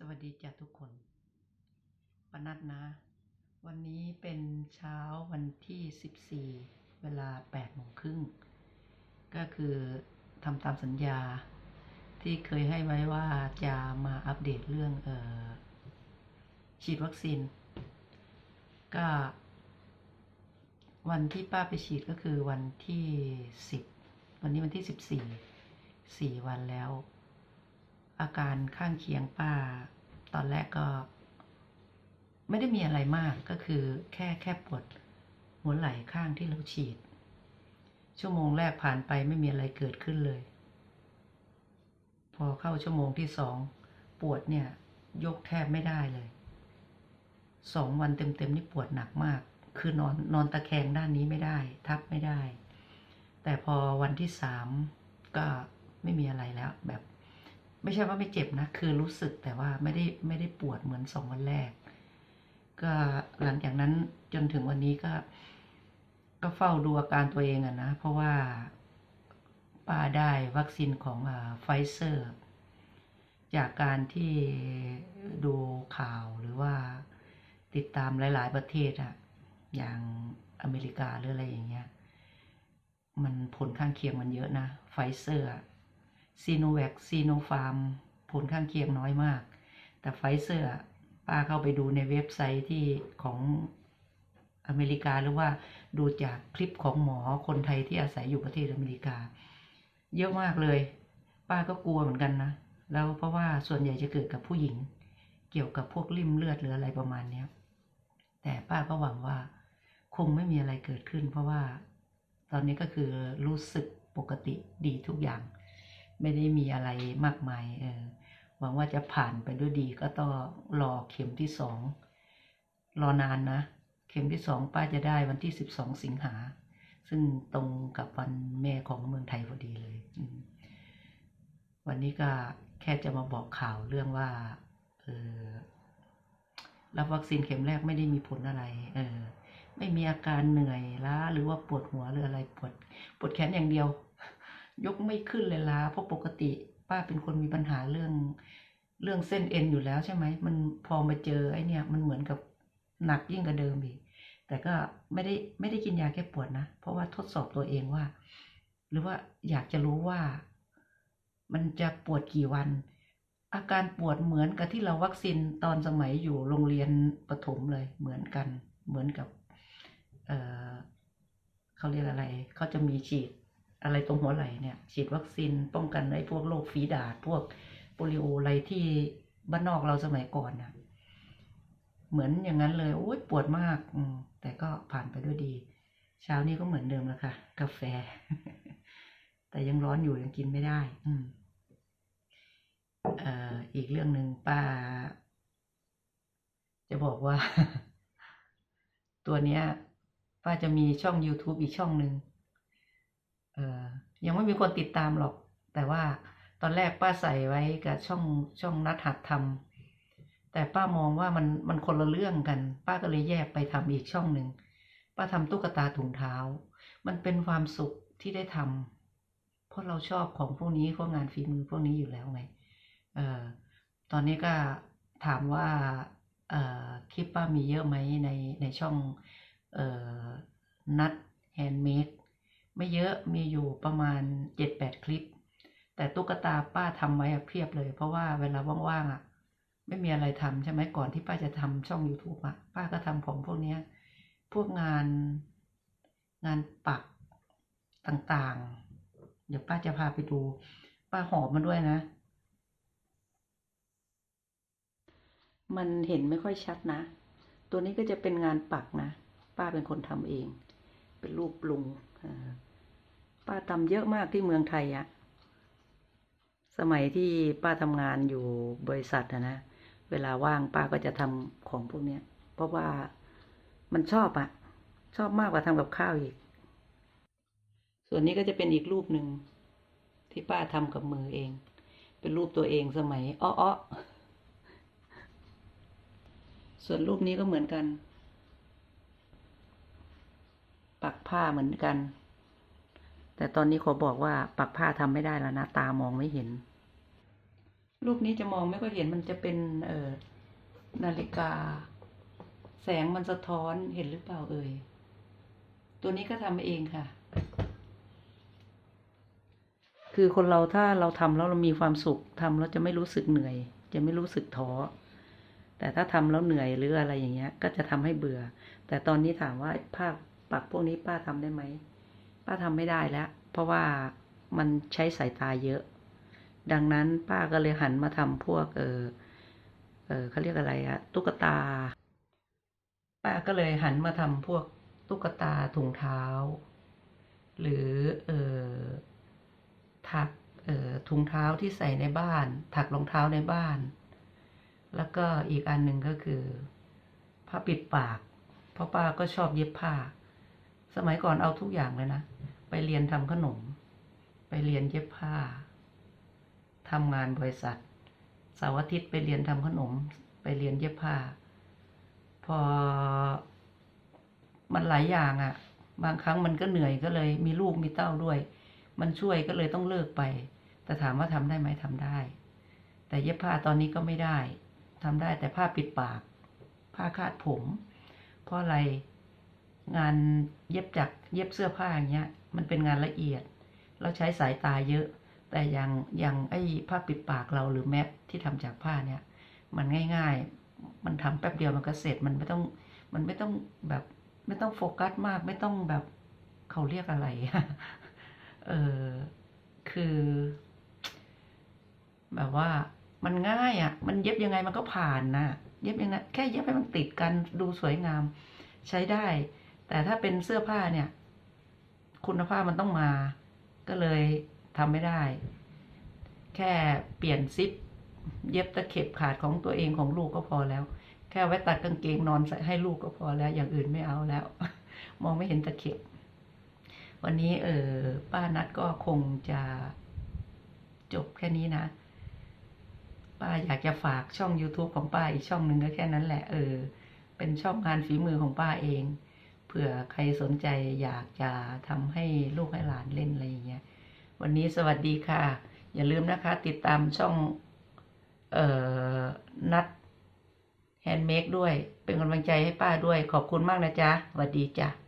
สวัสดีจ้ะทุกคนปนัดนะ วันนี้เป็นเช้าวันที่ 14 เวลา8โมงครึ่ง ก็คือทำตามสัญญาที่เคยให้ไว้ว่าจะมาอัปเดตเรื่องออฉีดวัคซีน ก็ วันที่ป้าไปฉีดก็คือวันที่ 10 วันนี้วันที่ 14 4 วันแล้ว อาการข้างเคียงป้า ตอนแรกก็ ไม่ได้มีอะไรมากก็คือแค่แค่ปวดหัวไหล่ข้างที่เราฉีด ชั่วโมงแรกผ่านไปไม่มีอะไรเกิดขึ้นเลย พอเข้าชั่วโมงที่สองปวดเนี่ย ยกแทบไม่ได้เลยสองวันเต็มๆนี่ปวดหนักมาก คือนอนนอนตะแคงด้านนี้ไม่ได้ ทับไม่ได้ แต่พอวันที่สามก็ไม่มีอะไรแล้วแบบ ไม่ใช่ว่าไม่เจ็บนะ คือรู้สึกแต่ว่าไม่ได้ไม่ได้ปวดเหมือนสองวันแรก ก็หลังจากนั้นจนถึงวันนี้ก็ ก็เฝ้าดูอาการตัวเองอะนะ เพราะว่าป้าได้วัคซีนของไฟเซอร์ จากการที่ดูข่าวหรือว่าติดตามหลาย ๆ ประเทศอะอย่างอเมริกาหรืออะไรอย่างเงี้ย มันผลข้างเคียงมันเยอะนะไฟเซอร์ ซีโนแวคซีโนฟาร์ม ผลข้างเคียงน้อยมาก แต่ไฟเซอร์ป้าเข้าไปดูในเว็บไซต์ที่ของอเมริกาหรือว่าดูจากคลิปของหมอคนไทยที่อาศัยอยู่ประเทศอเมริกา เยอะมากเลย ป้าก็กลัวเหมือนกันนะ แล้วเพราะว่าส่วนใหญ่จะเกิดกับผู้หญิง เกี่ยวกับพวกริ่มเลือดหรืออะไรประมาณเนี้ยแต่ป้าก็หวังว่า คงไม่มีอะไรเกิดขึ้น เพราะว่า ตอนนี้ก็คือรู้สึกปกติดีทุกอย่าง ไม่ได้มีอะไรมากมายเออหวังว่าจะผ่านไปด้วยดีก็ต้องรอเข็มที่สองรอนานนะ เข็มที่สองป้าจะได้วันที่สิบสองสิงหา ซึ่งตรงกับวันแม่ของเมืองไทยพอดีเลยวันนี้ก็แค่จะมาบอกข่าวเรื่องว่าเออรับวัคซีนเข็มแรกไม่ได้มีผลอะไร เออ ไม่มีอาการเหนื่อยล้าหรือว่าปวดหัวหรืออะไรปวดปวดแขนอย่างเดียว ยกไม่ขึ้นเลยล้าเพราะปกติป้าเป็นคนมีปัญหาเรื่องเรื่องเส้นเอ็นอยู่แล้วใช่ไหมมันพอมาเจอไอ้เนี่ยมันเหมือนกับหนักยิ่งกว่าเดิมอีกแต่ก็ไม่ได้ไม่ได้กินยาแก้ปวดนะ เพราะว่าทดสอบตัวเองว่า หรือว่าอยากจะรู้ว่า มันจะปวดกี่วัน อาการปวดเหมือนกับที่เราวัคซีนตอนสมัยอยู่โรงเรียนประถมเลยเหมือนกัน เหมือนกับเออเขาเรียกอะไร เขาจะมีฉีด อะไรตรงหัวไหล่เนี่ย ฉีดวัคซีนป้องกันไอ้พวกโรคฝีดาษพวกโปลิโออะไรที่บ้านนอกเราสมัยก่อนน่ะเหมือนอย่างนั้นเลยโอ้ยปวดมาก อืมแต่ก็ผ่านไปด้วยดี เช้านี้ก็เหมือนเดิมแล้วค่ะ กาแฟ แต่ยังร้อนอยู่ยังกินไม่ได้ อืมเอ่ออีกเรื่องหนึ่งป้า จะบอกว่า ตัวเนี้ย ป้าจะมีช่อง YouTube อีกช่องหนึ่ง เออยังไม่มีคนติดตามหรอก แต่ว่าตอนแรกป้าใส่ไว้กับช่องช่องนัดหัดทำแต่ป้ามองว่ามันมันคนละเรื่องกัน ป้าก็เลยแยกไปทำอีกช่องหนึ่งป้าทำตุ๊กตาถุงเท้า มันเป็นความสุขที่ได้ทำเพราะเราชอบของพวกนี้พวกงานฝีมือพวกนี้อยู่แล้วไงเออตอนนี้ก็ถามว่าเออคลิปป้ามีเยอะไหมในในช่องเออนัดแฮนด์เมด ไม่เยอะมีอยู่ประมาณเจ็ดแปดคลิป แต่ตุ๊กตาป้าทำไว้เพียบเลย เพราะว่าเวลาว่างๆอะ ไม่มีอะไรทำใช่ไหมก่อนที่ป้าจะทำช่อง YouTube อะ ป้าก็ทำของพวกนี้พวกงานงานปักต่างๆ เดี๋ยวป้าจะพาไปดู ป้าหอบมาด้วยนะ มันเห็นไม่ค่อยชัดนะ ตัวนี้ก็จะเป็นงานปักนะ ป้าเป็นคนทำเอง เป็นรูปลุงอ่า ป้าทำเยอะมากที่เมืองไทยอะสมัยที่ป้าทำงานอยู่บริษัทอะนะ เวลาว่างป้าก็จะทำของพวกเนี้ย เพราะว่ามันชอบอะชอบมากกว่าทำกับข้าวอีก ส่วนนี้ก็จะเป็นอีกรูปหนึ่งที่ป้าทำกับมือเอง เป็นรูปตัวเองสมัยอ้อส่วนรูปนี้ก็เหมือนกัน ปักผ้าเหมือนกัน แต่ตอนนี้ขอบอกว่าปักผ้าทำไม่ได้แล้วนะ ตามองไม่เห็น รูปนี้จะมองไม่ค่อยเห็นมันจะเป็น เอ่อนาฬิกา แสงมันสะท้อนเห็นหรือเปล่าเอ่ย ตัวนี้ก็ทำเองค่ะ คือคนเราถ้าเราทำแล้วเรามีความสุขทำแล้วจะไม่รู้สึกเหนื่อย จะไม่รู้สึกท้อแต่ถ้าทำแล้วเหนื่อยหรืออะไรอย่างเงี้ย ก็จะทำให้เบื่อ แต่ตอนนี้ถามว่าภาพปักพวกนี้ป้าทำได้ไหม ป้าทำไม่ได้แล้ว เพราะว่ามันใช้สายตาเยอะ ดังนั้นป้าก็เลยหันมาทำพวกเออเออเขาเรียกอะไรอะตุ๊กตา ป้าก็เลยหันมาทำพวกตุ๊กตาถุงเท้า หรือเออถักเออถุงเท้าที่ใส่ในบ้าน ถักรองเท้าในบ้าน แล้วก็อีกอันหนึ่งก็คือผ้าปิดปาก เพราะป้าก็ชอบเย็บผ้า สมัยก่อนเอาทุกอย่างเลยนะ ไปเรียนทำขนม ไปเรียนเย็บผ้าทำงานบริษัทเสาร์อาทิตย์ไปเรียนทำขนม ไปเรียนเย็บผ้า พอมันหลายอย่างอะ่ะ บางครั้งมันก็เหนื่อยก็เลยมีลูกมีเต้าด้วย มันช่วยก็เลยต้องเลิกไป แต่ถามว่าทำได้ไหมทำได้ แต่เย็บผ้าตอนนี้ก็ไม่ได้ทำได้แต่ผ้าปิดปาก ผ้าคาดผม เพราะอะไร งานเย็บจักรเย็บเสื้อผ้าอย่างเงี้ย มันเป็นงานละเอียด เราใช้สายตาเยอะ แต่อย่างอย่างไอ้ผ้าปิดปากเราหรือแมสที่ทำจากผ้าเนี่ย มันง่าย ๆ มันทำแป๊บเดียวมันก็เสร็จมันไม่ต้องมันไม่ต้องแบบไม่ต้องโฟกัสมากไม่ต้องแบบเขาเรียกอะไรเออคือ แบบว่ามันง่ายอะ่ะ มันเย็บยังไงมันก็ผ่านนะเย็บยังไงแค่เย็บให้มันติดกันดูสวยงาม ใช้ได้ แต่ถ้าเป็นเสื้อผ้าเนี่ย คุณภาพมันต้องมา ก็เลยทำไม่ได้ แค่เปลี่ยนซิป เย็บตะเข็บขาดของตัวเองของลูกก็พอแล้ว แค่ไว้ตัดกางเกงนอนใส่ให้ลูกก็พอแล้ว อย่างอื่นไม่เอาแล้ว มองไม่เห็นตะเข็บ วันนี้เออป้านัดก็คงจะจบแค่นี้นะ ป้าอยากจะฝากช่อง YouTube ของป้าอีกช่องหนึ่งก็แค่นั้นแหละ เออ เป็นช่องงานฝีมือของป้าเอง เผื่อใครสนใจอยากจะทำให้ลูกให้หลานเล่นอะไรอย่างเงี้ย วันนี้สวัสดีค่ะ อย่าลืมนะคะ ติดตามช่อง เอ่อ นัดแฮนด์เมดด้วย เป็นกำลังใจให้ป้าด้วย ขอบคุณมากนะจ๊ะสวัสดีจ้ะ